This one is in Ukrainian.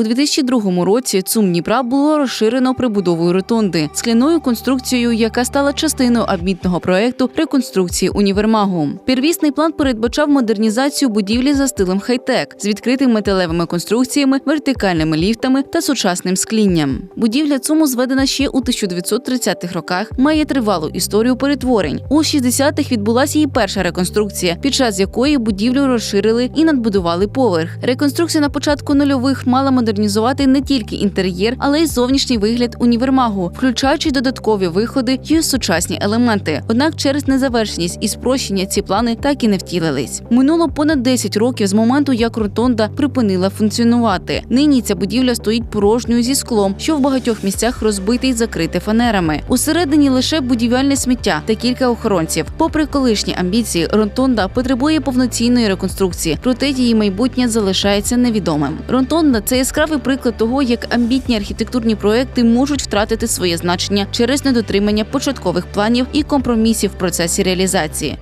У 2002 році ЦУМ Дніпра було розширено прибудовою ротонди скляною конструкцією, яка стала частиною амбітного проекту реконструкції універмагу. Первісний план передбачав модернізацію будівлі за стилем хай-тек з відкритими металевими конструкціями, вертикальними ліфтами та сучасним склінням. Будівля ЦУМу зведена ще у 1930-х роках, має тривалу історію перетворень. У 60-х відбулася її перша реконструкція, під час якої будівлю розширили і надбудували поверх. Реконструкція на початку нульових мала модернізувати не тільки інтер'єр, але й зовнішній вигляд універмагу, включаючи додаткові виходи й сучасні елементи. Однак через незавершеність і спрощення ці плани так і не втілились. Минуло понад 10 років з моменту, як ротонда припинила функціонувати. Нині ця будівля стоїть порожньою зі склом, що в багатьох місцях розбите й закрите фанерами. Усередині лише будівельне сміття та кілька охоронців. Попри колишні амбіції, ротонда потребує повноцінної реконструкції, проте її майбутнє залишається невідомим. Ротонда – це яскравий приклад того, як амбітні архітектурні проекти можуть втратити своє значення через недотримання початкових планів і компромісів в процесі реалізації.